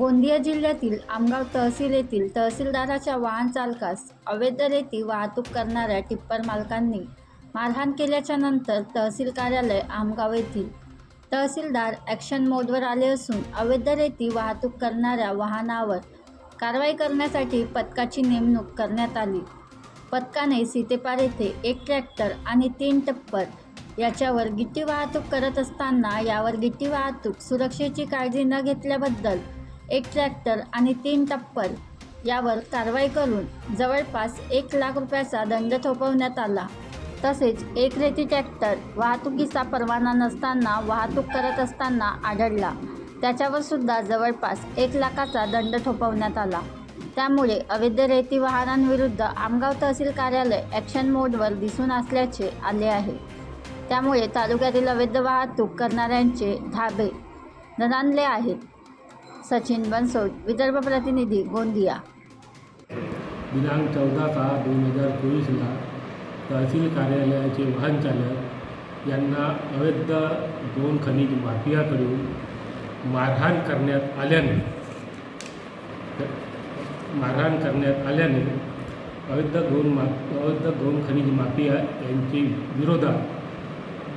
गोंदिया जिल्ह्यातील आमगाव तहसील येथील तहसीलदाराच्या वाहन चालकास अवैध रेती वाहतूक करणाऱ्या टिप्पर मालकांनी मारहाण केल्याच्यानंतर तहसील कार्यालय आमगाव येथील तहसीलदार ॲक्शन मोडवर आले असून अवैध रेती वाहतूक करणाऱ्या वाहनावर कारवाई करण्यासाठी पथकाची नेमणूक करण्यात आली. पथकाने सीतेपार येथे एक ट्रॅक्टर आणि तीन टप्पर याच्यावर गिट्टी वाहतूक करत असताना यावर गिट्टी वाहतूक सुरक्षेची काळजी न घेतल्याबद्दल एक ट्रॅक्टर आणि तीन टप्पर यावर कारवाई करून जवळपास एक लाख रुपयाचा दंड थोपवण्यात आला. तसेच एक रेती ट्रॅक्टर वाहतुकीचा परवाना नसताना वाहतूक करत असताना आढळला. त्याच्यावर सुद्धा जवळपास एक लाखाचा दंड ठोपवण्यात आला. त्यामुळे अवैध रेती वाहनांविरुद्ध आमगाव तहसील कार्यालय ॲक्शन मोडवर दिसून असल्याचे आले आहे. त्यामुळे तालुक्यातील अवैध वाहतूक करणाऱ्यांचे धाबे धनानले आहेत. सचिन बनसोड विदर्भ प्रतिनिधी गोंदिया. दिनांक चौदा सहा दोन हजार चोवीसला तहसील कार्यालयाचे वाहन चालक यांना अवैध दोन खनिज माफियाकडून मारहाण करण्यात आल्याने मारहाण करण्यात आल्याने अवैध दोन मा अवैध दोन खनिज माफिया यांचे विरोधात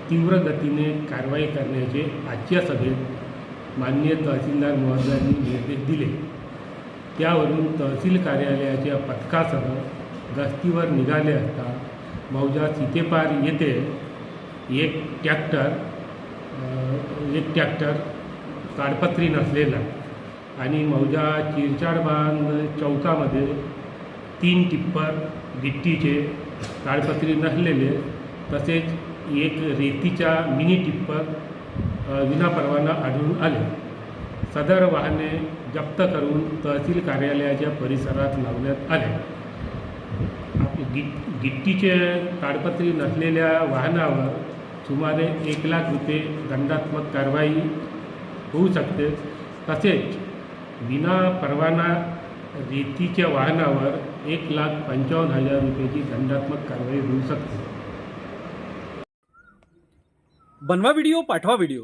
तीव्र गतीने कारवाई करण्याचे आजच्या सभेत माननीय तहसीलदार महोदयांनी निर्देश दिले. त्यावरून तहसील कार्यालयाच्या पथकासह गस्तीवर निघाले असता मौजा सीतेपार येथे एक ट्रॅक्टर एक ट्रॅक्टर ताडपत्री नसलेला आणि मौजा चिरचाडबांध चौकामध्ये तीन टिप्पर गिट्टीचे ताडपत्री नसलेले तसेच एक रेतीच्या मिनी टिप्पर विनापरवाना आढळून आले. सदर वाहने जप्त करून तहसील कार्यालयाच्या परिसरात लावण्यात आले. आपले गिट्टीचे ताडपत्री नसलेल्या वाहनावर सुमारे एक लाख रुपये दंडात्मक कारवाई होऊ शकते. तसेच विना परवाना रेतीच्या वाहनावर एक लाख पंचावन्न हजार रुपयाची दंडात्मक कारवाई होऊ शकते. बनवा व्हिडिओ पाठवा व्हिडिओ.